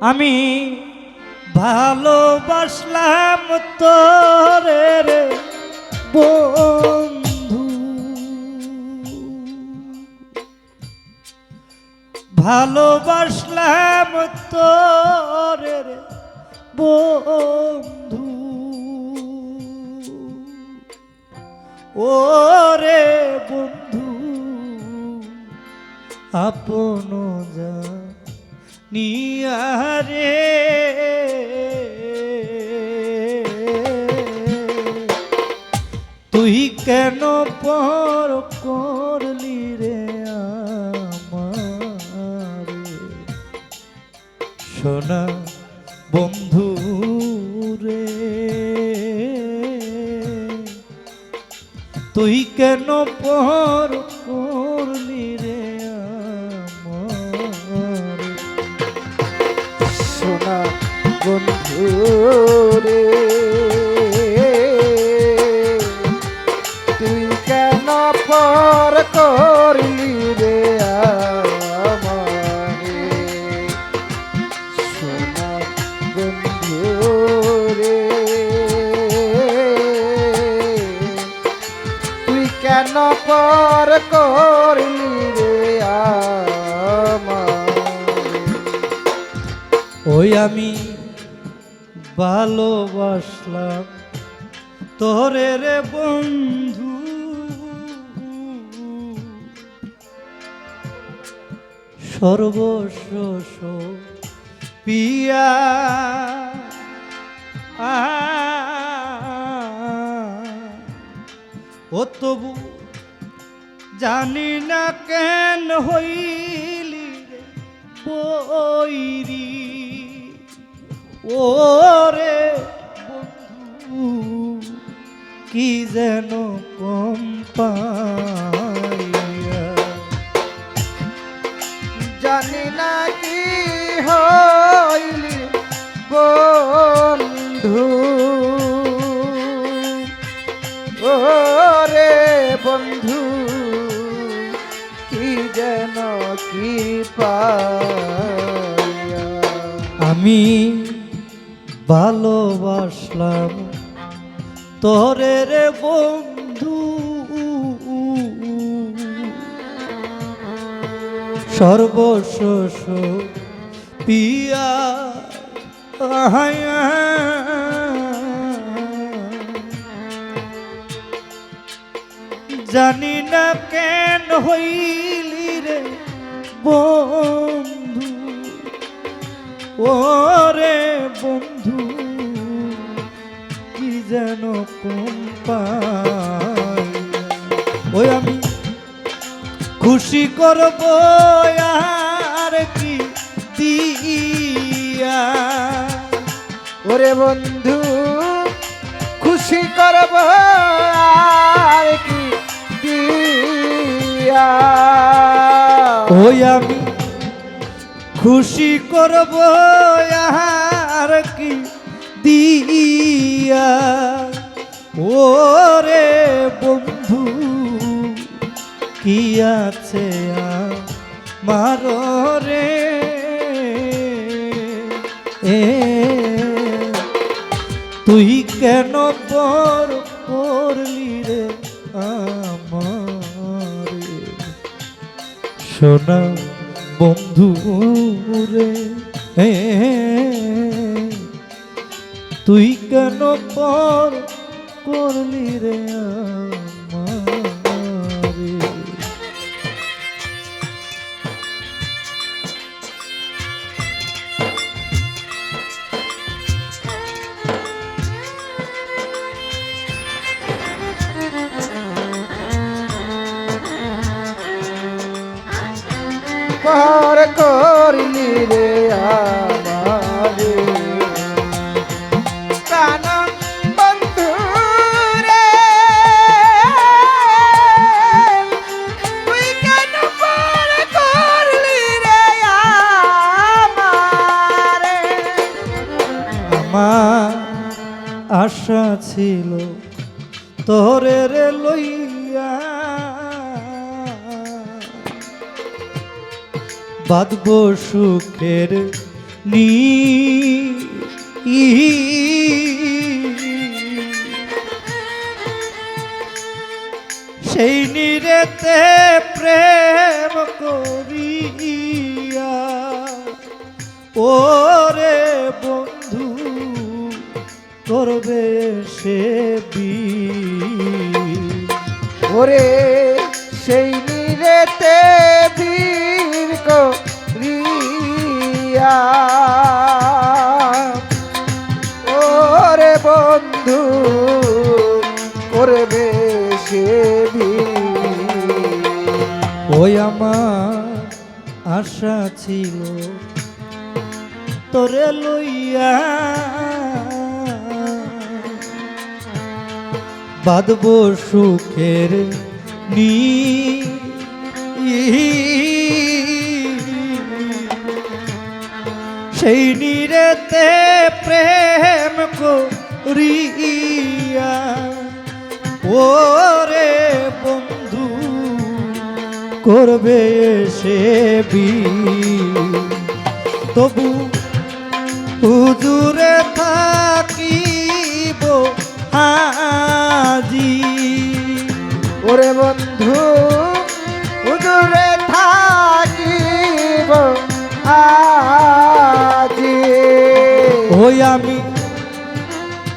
আমি ভালোবাসলাম তোরে রে বন্ধু। ভালোবাসলাম তোরে রে বন্ধু। ওরে বন্ধু আপন যা নিয়ারে। তুই কেন পর করলি রে আমারে? সোনা বন্ধু রে তুই কেন পর রে। তুই কেন পর করলি রে আমারে? সোনা বন্ধু রে। তুই কেন পর ভালোবাসলাম। তোরে রে বন্ধু। সর্বস্ব পিয়া ও তবু জানি না কেন হইলি রে বৈরি। ওরে বন্ধু, কি যেন কম জানি না কি হইলি বন্ধু। ও রে বন্ধু, কি যেন কি পাইয়া আমি ভালোবাসলাম। তোরে রে বন্ধু। সর্বশেষ পিয়া। জানি না কেন হইলি রে বন্ধু। ওরে যেন পাই ওই আমি খুশি করব আর কি দিয়া। ওরে বন্ধু, খুশি করব আর কি দিয়া। ওই আমি খুশি করব আর কি দিয়া। ওরে বন্ধু কি আছে আমার রে? এ তুই কেন পর করলি রে আমারে? সোনা বন্ধু রে এ, তুই কেন পর করলি রে বাঁধব সুখের নি সেই নিরেতে প্রেম করিয়া ওরে বন্ধু করবে সে বি ওরে আশা ছিল তোরে লইয়া। বাঁধব সুখের নি সেই নিরেতে প্রেম করিয়া। ওরে বন্ধু করবে সে বি তবু হুজুরে থাকিব হাজি ওরে বন্ধু উদূরে থাকিব আজি। ওই আমি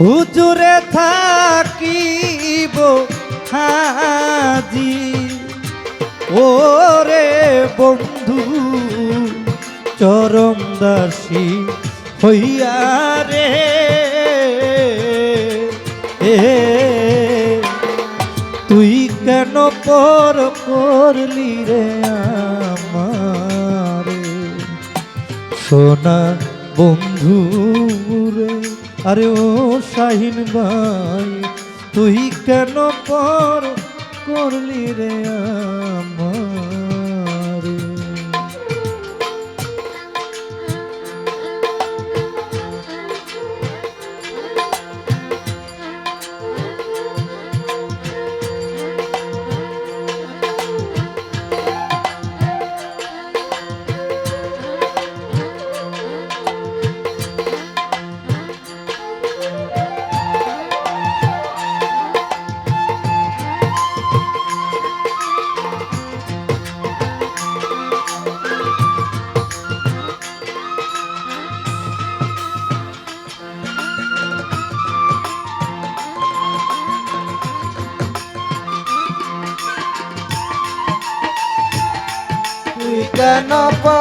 হুজুরে থাকিব ওরে বন্ধু, চরম দাসী হইয়া রে। এ, তুই কেন পর করলি রে আমারে? সোনা বন্ধু রে, আরে ও শাহিন ভাই, তুই কেন পর করলি রে আমারে?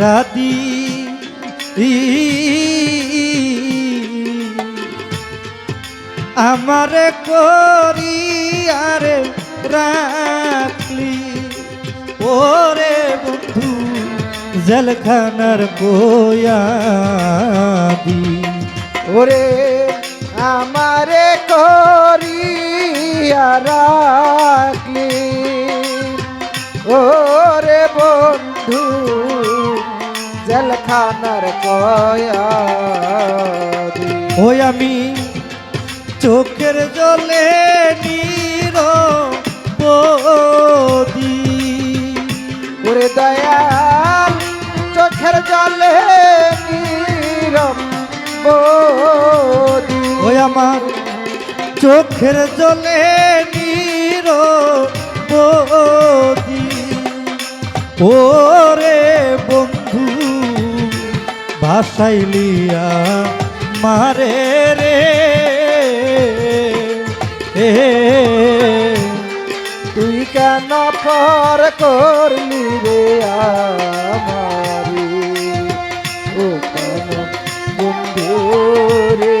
রাদি আমারে করি আরে রাখলি। ওরে বন্ধু, জলখানার বয়াদি ওরে আমারে করিয়া রাখলি। ওরে বন্ধু জলখানার কয়া ওই আমি চোখের জলে নীর বদি। ওরে দয়াল চোখের জলে নীরব বদি। ওই আমার চোখের জলে নীর বদি। ওরে বন্ধু ভাসাইলিয়া মারে রে। তুই কেন পর করলি রে আমারি? ও কেন বন্ধু রে?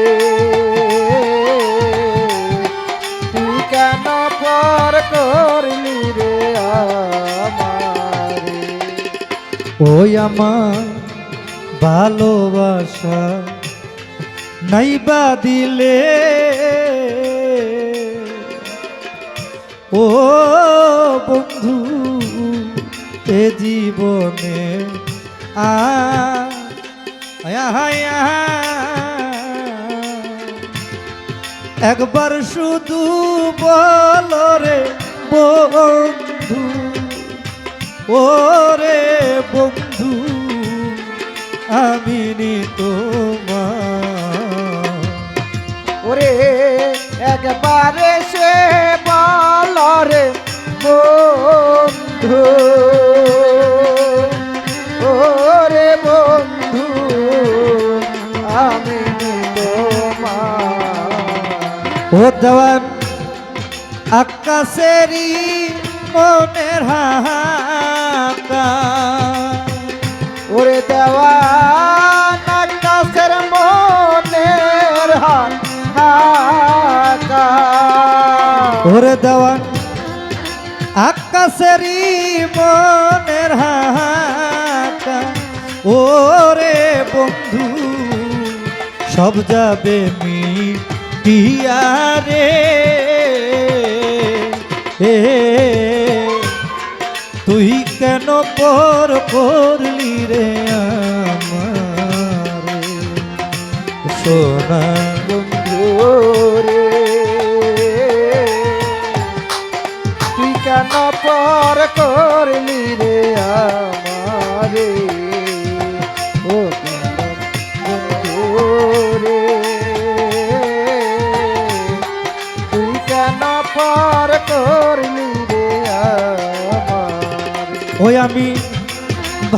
তুই কেন পর করলি রে আমারি? আমার ভালোবাসা নাইবা দিলে। ও বন্ধু এ জীবনে একবার শুধু বলো রে বন্ধু ওরে বন্ধু। আমি নি তোমার ওরে একবারে সে বল রে বন্ধু। ওরে বন্ধু আমি তোমার ও দেওয়ান আকাশেরই মনের হাকা ওরে দেওয়ান আকাশেরই মনের হাকা ওরে বন্ধু, সব যাবে মিটিয়া রে। এ, তুই কেন পর করলি রে আমারে? সোনা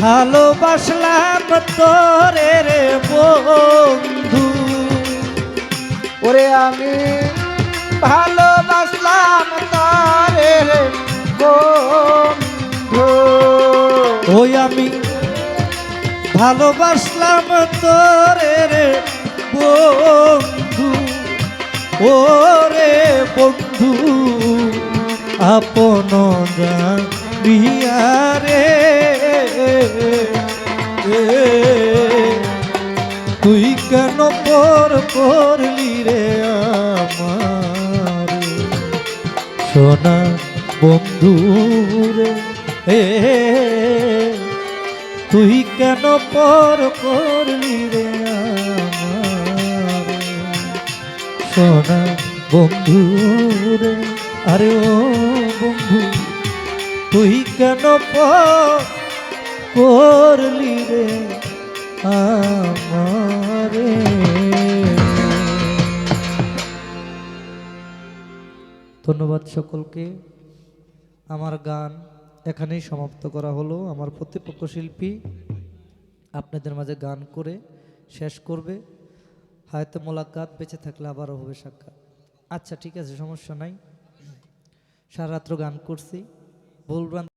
ভালোবাসলাম তোরে রে বন্ধু। ওরে আমি ভালোবাসলাম তারে রে বন্ধু। ওই আমি ভালোবাসলাম তোরে রে বন্ধু। ওরে বন্ধু, আপন জানিয়া রে তুই কেন পর করলি রে আমার? সোনা বন্ধু রে তুই কেন পর করলি রে আমার? সোনা বন্ধু রে, আরে ও বন্ধু, তুই কেন পর করলি রে আমারে। ধন্যবাদ সকলকে। আমার গান এখানেই সমাপ্ত করা হলো। আমার প্রতিপক্ষ শিল্পী আপনাদের মাঝে গান করে শেষ করবে। হয়তো মোলাকাত বেঁচে থাকলে আবারও হবে সাক্ষাৎ। আচ্ছা ঠিক আছে, সমস্যা নাই। সারা রাত্র গান করছি। ভুলভ্রান্তি